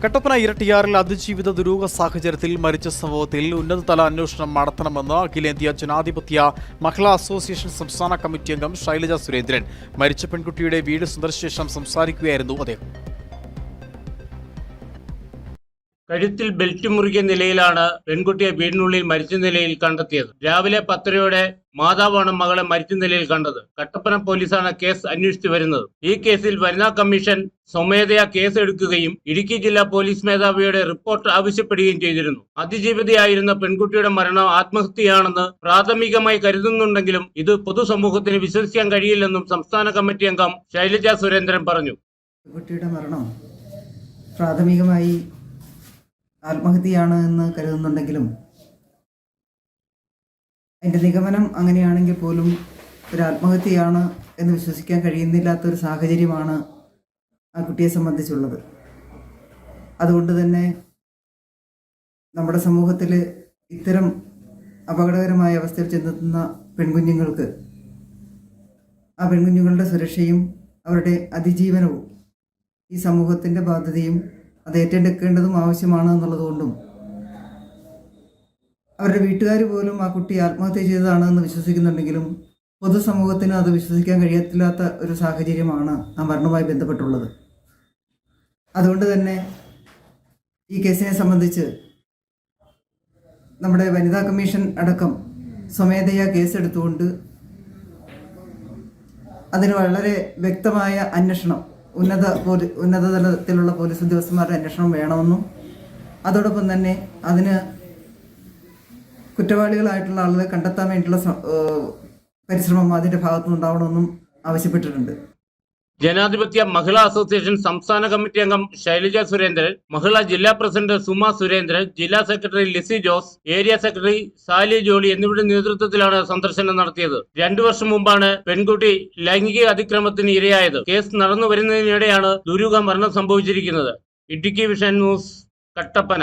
കട്ടപ്പന ഇരട്ടിയാറിൽ അതിജീവിത ദുരൂഹ സാഹചര്യത്തിൽ മരിച്ച സംഭവത്തിൽ ഉന്നതതല അന്വേഷണം നടത്തണമെന്ന് അഖിലേന്ത്യാ ജനാധിപത്യ മഹിളാ അസോസിയേഷൻ സംസ്ഥാന കമ്മിറ്റി അംഗം ശൈലജ സുരേന്ദ്രൻ. മരിച്ച പെൺകുട്ടിയുടെ വീട് സന്ദർശിച്ച ശേഷം സംസാരിക്കുകയായിരുന്നു അദ്ദേഹം. കഴുത്തിൽ ബെൽറ്റ് മുറുകിയ നിലയിലാണ് പെൺകുട്ടിയെ വീടിനുള്ളിൽ മരിച്ച നിലയിൽ കണ്ടെത്തിയത്. രാവിലെ പത്തരയോടെ മാതാവാണ് മകളെ മരിച്ച നിലയിൽ കണ്ടത്. കട്ടപ്പന പോലീസാണ് കേസ് അന്വേഷിച്ചു വരുന്നത്. ഈ കേസിൽ വനിതാ കമ്മീഷൻ സ്വമേധയാ കേസ് എടുക്കുകയും ഇടുക്കി ജില്ലാ പോലീസ് മേധാവിയുടെ റിപ്പോർട്ട് ആവശ്യപ്പെടുകയും ചെയ്തിരുന്നു. അതിജീവിതയായിരുന്ന പെൺകുട്ടിയുടെ മരണം ആത്മഹത്യയാണെന്ന് പ്രാഥമികമായി കരുതുന്നുണ്ടെങ്കിലും ഇത് പൊതുസമൂഹത്തിന് വിശ്വസിക്കാൻ കഴിയില്ലെന്നും സംസ്ഥാന കമ്മിറ്റി അംഗം ശൈലജ സുരേന്ദ്രൻ പറഞ്ഞു. പെൺകുട്ടിയുടെ മരണം പ്രാഥമികമായി ആത്മഹത്യയാണ് എന്ന് കരുതുന്നുണ്ടെങ്കിലും എന്റെ നിഗമനം അങ്ങനെയാണെങ്കിൽ പോലും ഒരു ആത്മഹത്യയാണ് എന്ന് വിശ്വസിക്കാൻ കഴിയുന്നില്ലാത്തൊരു സാഹചര്യമാണ് ആ കുട്ടിയെ സംബന്ധിച്ചുള്ളത്. അതുകൊണ്ട് തന്നെ നമ്മുടെ സമൂഹത്തിൽ ഇത്തരം അപകടകരമായ അവസ്ഥയിൽ ചെന്നെത്തുന്ന പെൺകുഞ്ഞുങ്ങൾക്ക് ആ പെൺകുഞ്ഞുങ്ങളുടെ സുരക്ഷയും അവരുടെ അതിജീവനവും ഈ സമൂഹത്തിന്റെ ബാധ്യതയും അത് ഏറ്റെടുക്കേണ്ടതും ആവശ്യമാണ് എന്നുള്ളതുകൊണ്ടും അവരുടെ വീട്ടുകാർ പോലും ആ കുട്ടി ആത്മഹത്യ ചെയ്തതാണെന്ന് വിശ്വസിക്കുന്നുണ്ടെങ്കിലും പൊതുസമൂഹത്തിന് അത് വിശ്വസിക്കാൻ കഴിയത്തില്ലാത്ത ഒരു സാഹചര്യമാണ് ആ മരണവുമായി ബന്ധപ്പെട്ടുള്ളത്. അതുകൊണ്ട് തന്നെ ഈ കേസിനെ സംബന്ധിച്ച് നമ്മുടെ വനിതാ കമ്മീഷൻ അടക്കം സ്വമേധയാ കേസെടുത്തുകൊണ്ട് അതിന് വളരെ വ്യക്തമായ അന്വേഷണം ഉന്നത പോലീ ഉന്നതതലത്തിലുള്ള പോലീസ് ഉദ്യോഗസ്ഥന്മാരുടെ അന്വേഷണം വേണമെന്നും അതോടൊപ്പം തന്നെ അതിന് കുറ്റവാളികളായിട്ടുള്ള ആളുകളെ കണ്ടെത്താൻ വേണ്ടിയുള്ള ശ്ര- പരിശ്രമം അതിന്റെ ഭാഗത്തുനിന്നുണ്ടാവണമെന്നും ആവശ്യപ്പെട്ടിട്ടുണ്ട്. ജനാധിപത്യ മഹിളാ അസോസിയേഷൻ സംസ്ഥാന കമ്മിറ്റി അംഗം ശൈലജ സുരേന്ദ്രൻ മഹിളാ ജില്ലാ പ്രസിഡന്റ് സുമ സുരേന്ദ്രൻ ജില്ലാ secretary Lissy Jose area secretary Sally Jolly എന്നിവരുടെ നേതൃത്വത്തിലാണ് സന്ദർശനം നടത്തിയത്. രണ്ടു വർഷം മുമ്പാണ് പെൺകുട്ടി ലൈംഗിക അതിക്രമത്തിന് ഇരയായത്. കേസ് നടന്നു വരുന്നതിനിടെയാണ് ദുരൂഹ മരണം സംഭവിച്ചിരിക്കുന്നത്. Idukki vision news Kattappana.